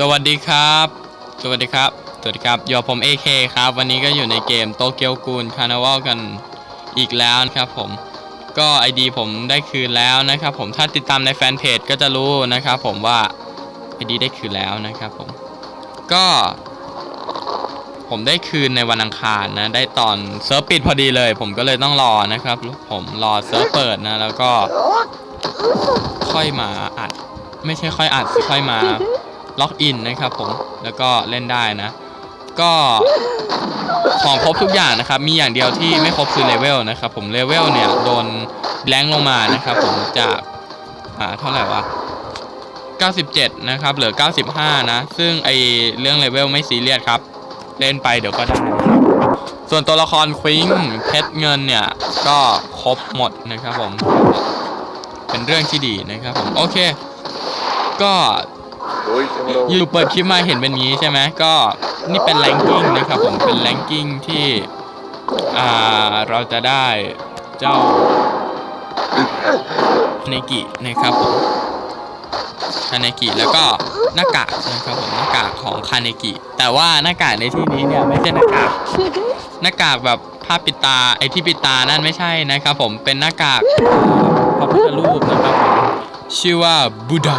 สวัสดีครับ สวัสดีครับ สวัสดีครับยู่กับผม AK ครับ วันนี้ก็อยู่ในเกมโตเกียวกูนคาร์นวัลกันอีกแล้วนะครับผม ก็ ID ผมได้คืนแล้วนะครับผม ถ้าติดตามในแฟนเพจก็จะรู้นะครับผมว่า ID ได้คืนแล้วนะครับผม ก็ ผมได้คืนในวันอังคารนะ ได้ตอนเซิร์ฟปิดพอดีเลย ผมก็เลยต้องรอนะครับ ผมรอเซิร์ฟเปิดนะ แล้วก็ค่อยมาอัด ไม่ใช่ค่อยอัดค่อยมา ล็อกอินนะครับผมแล้วก็เล่นได้นะ ก็ของครบทุกอย่างนะครับ มีอย่างเดียวที่ไม่ครบคือเลเวลนะครับผมเลเวลเนี่ยโดนแบงลงมานะครับผมจากอ่าเท่าไหร่วะ97 นะครับเหลือ 95 นะ ซึ่งไอเรื่องเลเวลไม่ซีเรียสครับ เล่นไปเดี๋ยวก็ได้ส่วนตัวละครควิงเพชรเงินเนี่ย ก็ครบหมดนะครับผม เป็นเรื่องที่ดีนะครับผม โอเค ก็ อยู่เปิดคลิปมาเห็นเป็นงี้ใช่ไหมก็นี่เป็นแรงกิ้งนะครับผมเป็นแรงกิ้งที่อ่าเราจะได้เจ้าฮานากินะครับผมฮานากิแล้วก็หน้ากากนะครับผมหน้ากากของคานากิแต่ว่าหน้ากากในที่นี้เนี่ยไม่ใช่หน้ากากหน้ากากแบบผ้าปิดตาไอที่ปิดตานั่นไม่ใช่นะครับผมเป็นหน้ากากพระพุทธรูปนะครับผมชื่อว่าบูดา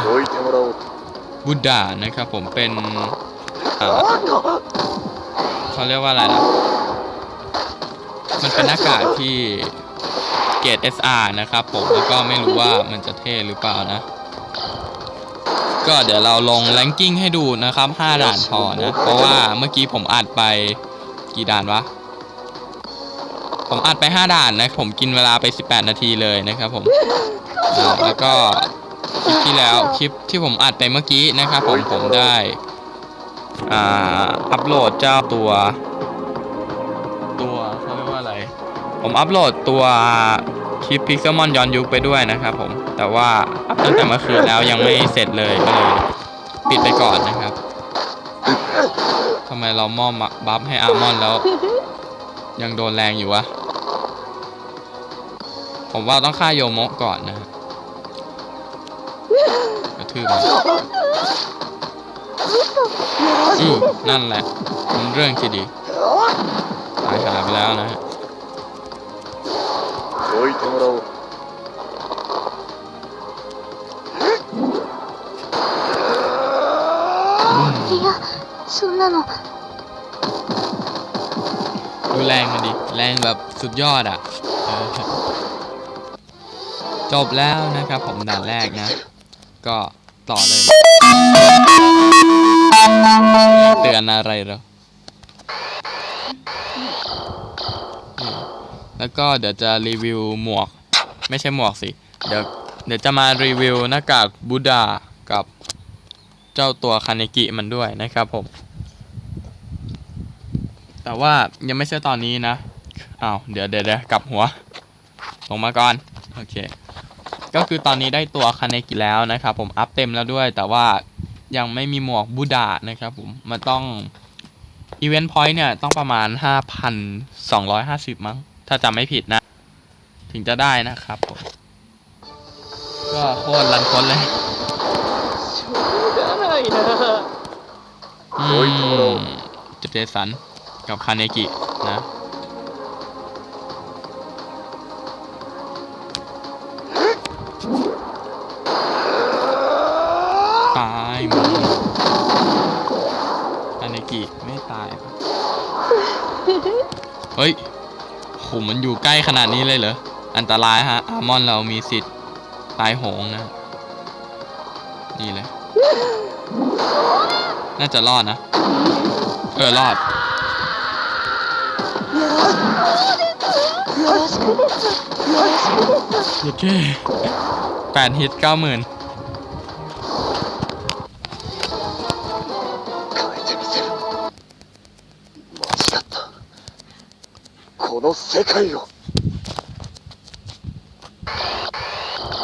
บุดดานะครับผมเป็นเขาเรียกว่าอะไรนะมันเป็นหน้ากากที่เกรด SR นะครับผมแล้วก็ไม่รู้ว่ามันจะเท่หรือเปล่านะ ก็เดี๋ยวเราลงแรงกิ้งให้ดูนะครับ 5 ด่านพอนะ เพราะว่าเมื่อกี้ผมอัดไปกี่ด่านวะ ผมอัดไป 5 ด่านนะ ผมกินเวลาไป 18 นาทีเลยนะครับผมแล้วก็ คลิปที่แล้วคลิปที่ผมอัดไปเมื่อกี้นะครับผมผมได้อ่าอัปโหลดเจ้าตัว ตัวเขาเรียกว่าอะไร ผมอัปโหลดตัวคลิป Pixelmon ย้อนยุคไปด้วยนะครับผมแต่ว่าอัปตั้งแต่เมื่อคืนแล้วยังไม่เสร็จเลยก็เลยปิดไปก่อนนะครับทำไมเรามอมบัฟให้อาร์มอนแล้ว ยังโดนแรงอยู่วะผมว่าต้องฆ่าโยโมะก่อนนะฮะ กระทืบมันอืมนั่นแหละเป็นเรื่องที่ดี ตายหายไปแล้วนะฮะ どいてもらおう いやそんなの ดูแรงมันดิ แรงแบบสุดยอดอ่ะเออจบแล้วนะครับผมด่านแรกนะ ก็ต่อเลย เตือนอะไรเหรอแล้วก็เดี๋ยวจะรีวิวหมวก ไม่ใช่หมวกสิ เดี๋ยวเดี๋ยวจะมารีวิวหน้ากากบูดากับเจ้าตัวคาเนกิมันด้วยนะครับผม แต่ว่ายังไม่ใช่ตอนนี้นะอ้าเดี๋ยวเดี๋ยวเดี๋ยวกลับหัว ลงมาก่อน โอเค ก็คือตอนนี้ได้ตัวคาเนกิแล้วนะครับผมอัพเต็มแล้วด้วย แต่ว่ายังไม่มีหมวกบูดานะครับผมมันต้องอีเวนต์พอยต์เนี่ยต้องประมาณ 5,250 มั้ง ถ้าจำไม่ผิดนะ ถึงจะได้นะครับผมก็โคตรลันทนเลยได้นะอยมจเจสันกับคาเนกินะานากิไม่ตายเฮ้ยขุมมันอยู่ใกล้ขนาดนี้เลยเหรอ อันตรายฮะ อามอนเรามีสิทธิ์ตายโหงนะ นี่เลย น่าจะรอดนะ เออ รอด โอเคแปดฮิตเก้าหมื่น この世界を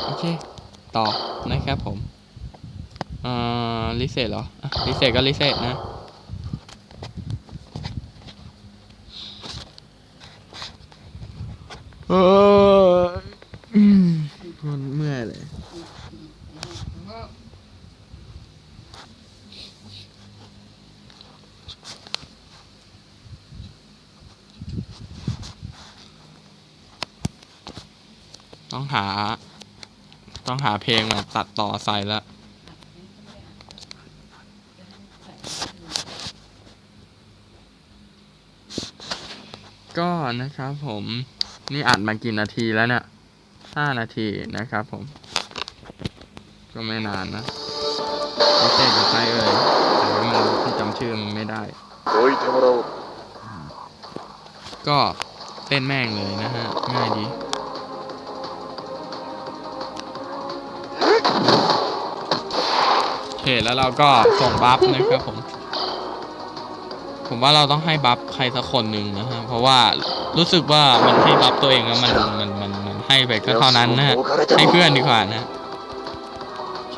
โอเค ต่อนะครับผมเอ่อลิเซตเหรออ่ะลิเซตก็ลิเซตนะ ต้องหา ต้องหาเพลงมาตัดต่อใส่แล้วก็นะครับผมนี่อัดมากี่นาทีแล้วเนี่ยห้านาทีนะครับผม ก็ไม่นานนะไม่เจ๊กับใครเอ่ยแต่ว่ามันที่จำชื่อมันไม่ได้โอ้ยทำเราก็เต้นแม่งเลยนะฮะ ง่ายดี เคแล้วเราก็ส่งบัฟนะครับผม ผมว่าเราต้องให้บัฟใครสักคนหนึ่งนะฮะ เพราะว่ารู้สึกว่ามันให้บัฟตัวเองแล้วมันมันมันมันให้ไปก็เท่านั้นนะฮะ ให้เพื่อนดีกว่านะโอเค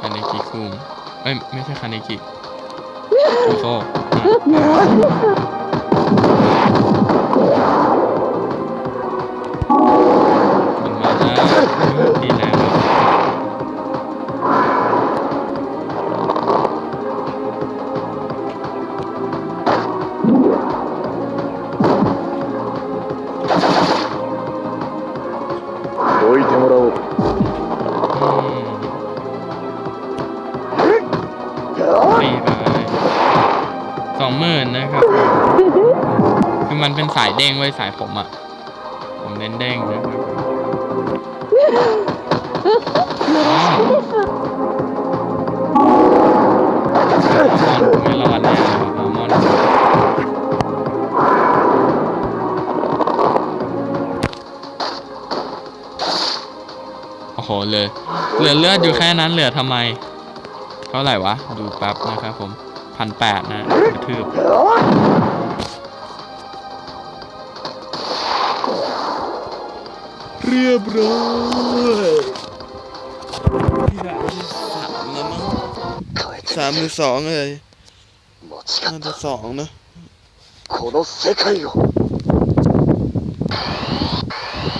คาเนกิคุงเอ้ยไม่ใช่คาเนกิคุโซ สองหมื่นนะครับ คือมันเป็นสายเด้งไว้สายผมอะผมเน้นเด้งนะครับไม่รอดแน่เลยอัลมอนโอ้โหเลยเหลือเลือดอยู่แค่นั้นเหลือทำไม เท่าไหร่วะ ดูแป๊บนะครับผม พันแปดนะกระทืบเรียบร้อยสามหรือสองเลยน่าจะสองนะ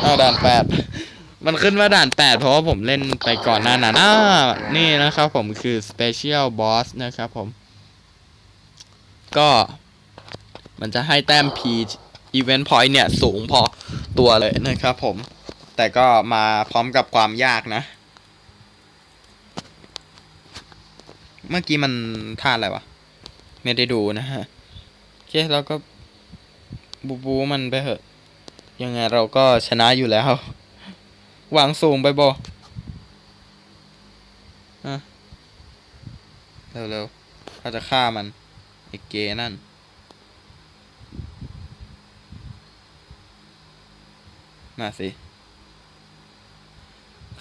เอาด่านแปดมันขึ้นว่าด่านแปดเพราะว่าผมเล่นไปก่อนหน้านั้นานี่นะครับผมคือสเปเชียลบอสนะครับผม ก็มันจะให้แต้ม P Event Point เนี่ย สูงพอตัวเลยนะครับผม แต่ก็มาพร้อมกับความยากนะ เมื่อกี้มันท่าอะไรวะ ไม่ได้ดูนะฮะ โอเคเราก็บูบูมันไปเถอะ ยังไงเราก็ชนะอยู่แล้ววังสูงไปบออะเร็วๆเขาจะฆ่ามัน ไอเกนั่น น่าสิ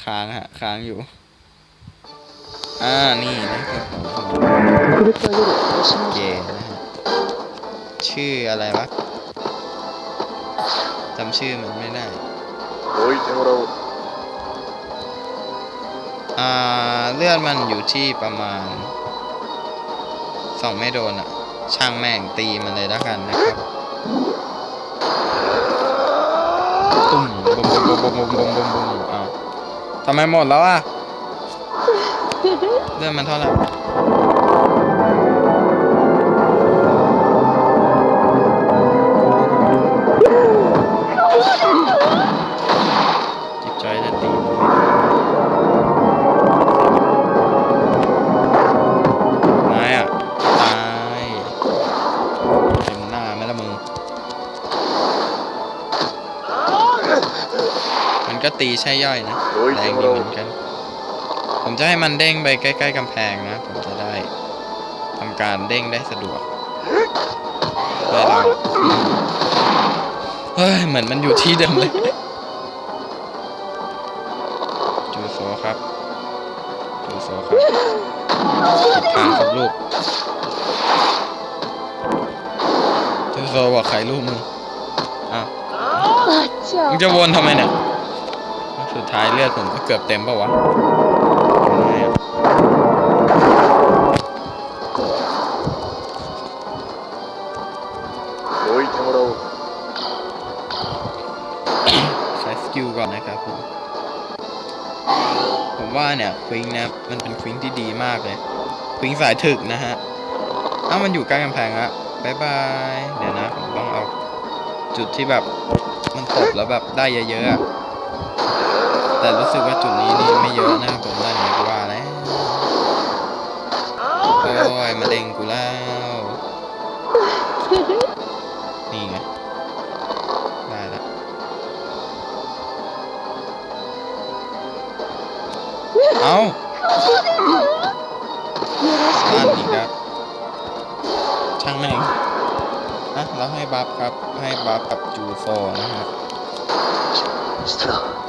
ค้างฮะ ค้างอยู่ อ่า นี่นะครับองเกนะฮะ ชื่ออะไรวะ จำชื่อมันไม่ได้โอ้ยเจ้าเราอ่าเลือดมันอยู่ที่ประมาณสองไม่โดนอะ ช่างแม่งตีมันเลยแล้วกันนะครับตุ้มบุมบุมบุมบุมบุมบุมบุมอ้าวทำไมหมดแล้วอะเรื่องมันเท่าไหร่ ล้วมึง มันก็ตีใช่ย่อยนะ แรงดีเหมือนกัน ผมจะให้มันเด้งไปใกล้ ๆกำแพงนะ ผมจะได้ทำการเด้งได้สะดวกได้แล้วเฮ้ย เหมือนมันอยู่ที่เดิมเลยจูโซครับจูโซครับทางครับลูก ซื้โซบอกขายรูปมึงอะมึงจะวนทำไมเนี่ย สุดท้ายเลือดผมก็เกือบเต็มปะวะใช้สกิลก่อนนะครับผม ผมว่าเนี่ยควิงนะ มันเป็นควิงที่ดีมากเลย ควิงสายถึกนะฮะถ้ามันอยู่ใกล้กำแพงอะายบาย เดี๋ยวนะผมต้องเอาจุดที่แบบมันตบแล้วแบบได้เยอะๆ แต่รู้สึกว่าจุดนี้นี่ไม่เยอะนะผมด้านนี้กูว่าแล้วโอ้ยมาเด้งกูแล้ว นี่ไง ได้แล้วเอา ให้บัฟครับ ให้บัฟกับจูโซนะครับ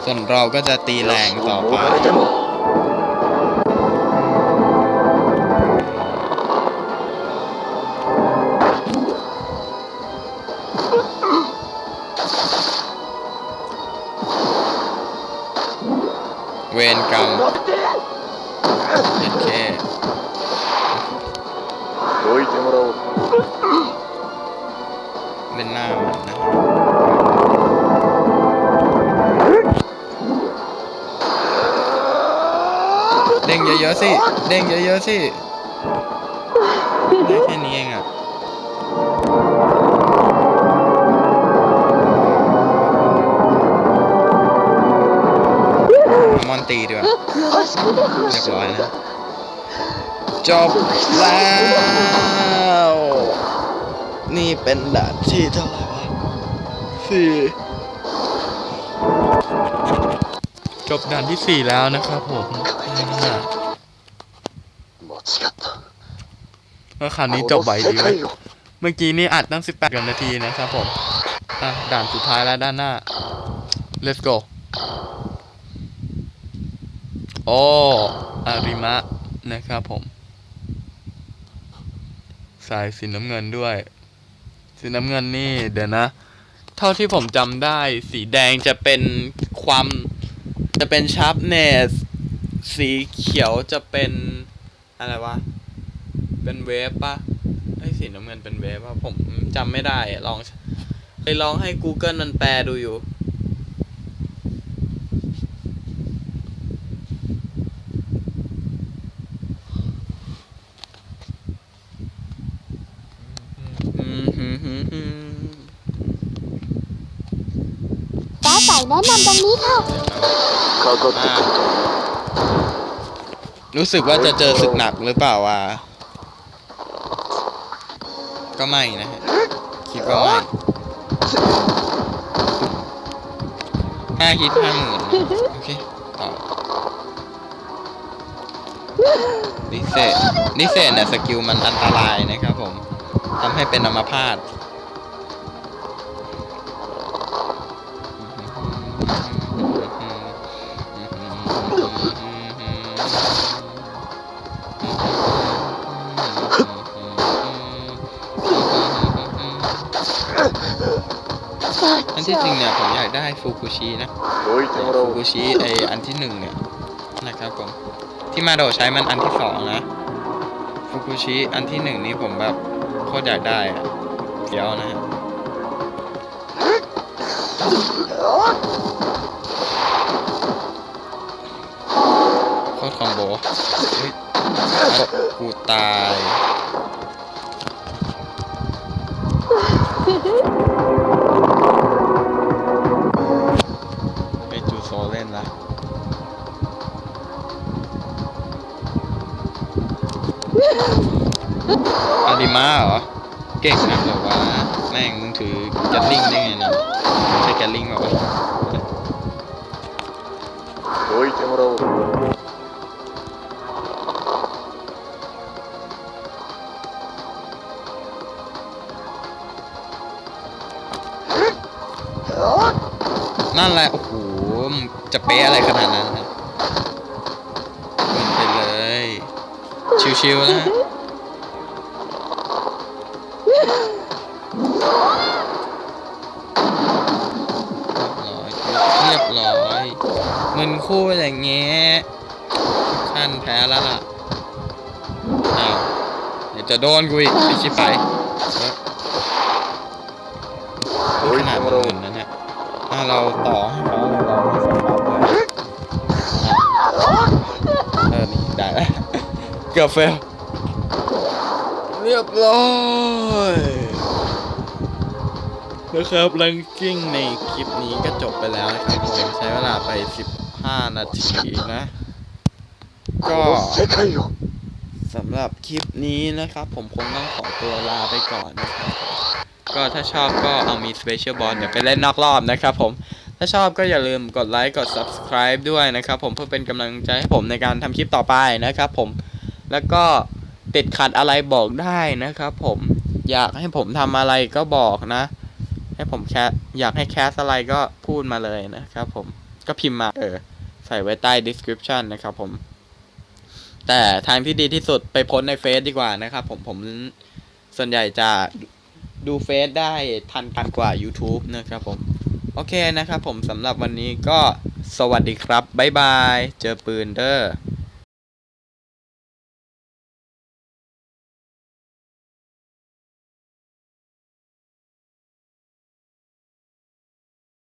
ส่วนเราก็จะตีแรงต่อไปามนะเด้งเยอะๆสิ เด้งเยอะๆสิได้แค่นี้เองอะมอนตีดีกว่าเรียบร้อยนะ จบแล้ว นี่เป็นด่านที่เท่าไหร่วะสี่จบด่านที่สี่แล้วนะครับผมแล้วคราวนี้จบไวดีไหมเมื่อกี้นี่อัดตั้งสิบแปดนาทีนะครับผมอะด่านสุดท้ายแล้วด้านหน้า let's go โออาริมะนะครับผม สายสีน้ำเงินด้วย สีน้ำเงินนี่เดี๋ยวนะ เท่าที่ผมจำได้ สีแดงจะเป็นความจะเป็นชาร์ปเนสสีเขียวจะเป็นอะไรวะ เป็นเวฟปะไอ้สีน้ำเงินเป็นเวฟปะผมจำไม่ได้ลองไปลองให้ Google มันแปลดูอยู่ ฟ้าใส แนะนำดังนี้ค่ะ ข้าก็ติกต่อรู้สึกว่าจะเจอศึกหนักหรือเปล่าวะก็ไม่นะฮะคิดว่าไม่ห้าคิดห้าหมื่นโอเคต่อนิเศษนิเศษเนี่ยสกิลมันอันตรายนะครับผมทำให้เป็นอัมพาต ที่จริงเนี่ยผมอยากได้ฟูกุชินะฟูกุชิไออันที่หนึ่งเนี่ยนะครับผมที่มาโดใช้มันอันที่สองนะฟูกุชิอันที่หนึ่งนี้ผมแบบโคตรอยากได้อะเดี๋ยวนะฮะโคตรคอมโบเฮ้กูตาย อาริมาเหรอ เก่งนะแบบว่า แม่งมึงถือแกลลิงได้ไงนะใช้แกลลิงแบบว่าโอ้ยเจ้าเรานั่นแหละโอ้โหจะเป๊ะอะไรขนาดนั้น ชิวๆนะเรียบร้อยเรียบร้อยเงินคู่อย่างเงี้ยท่านแพ้แล้วล่ะอ้าวเดี๋ยวจะโดนกูอีกไม่ชิบไปเฮ้ยขนาดมันเงินนะเนี่ยถ้าเราต่อ กือเฟเรียบร้อยนะครับลังกิ้งในคลิปนี้ก็จบไปแล้วนะครับผมใช้เวลาไป 15 นาทีนะ ก็สำหรับคลิปนี้นะครับ ผมคงต้องขอตัวลาไปก่อนนะครับก็ถ้าชอบก็เอามีสเปเชียลบอลเดี๋ยวไปเล่นนอกรอบนะครับผมถ้าชอบก็อย่าลืมกดไลค์กด subscribe ด้วยนะครับผมเพื่อเป็นกำลังใจให้ผมในการทำคลิปต่อไปนะครับผม แล้วก็ติดขัดอะไรบอกได้นะครับผมอยากให้ผมทำอะไรก็บอกนะ ให้ผมแคสอยากให้แคสอะไรก็พูดมาเลยนะครับผมก็พิมพ์มาเออใส่ไว้ใต้ description นะครับผม แต่ทางที่ดีที่สุดไปโพสต์ในเฟซดีกว่านะครับผมผมส่วนใหญ่จะดูเฟซได้ทันกันกว่า YouTube นะครับผม โอเคนะครับผมสำหรับวันนี้ก็สวัสดีครับ บ๊ายบาย เจอปืนเด้อ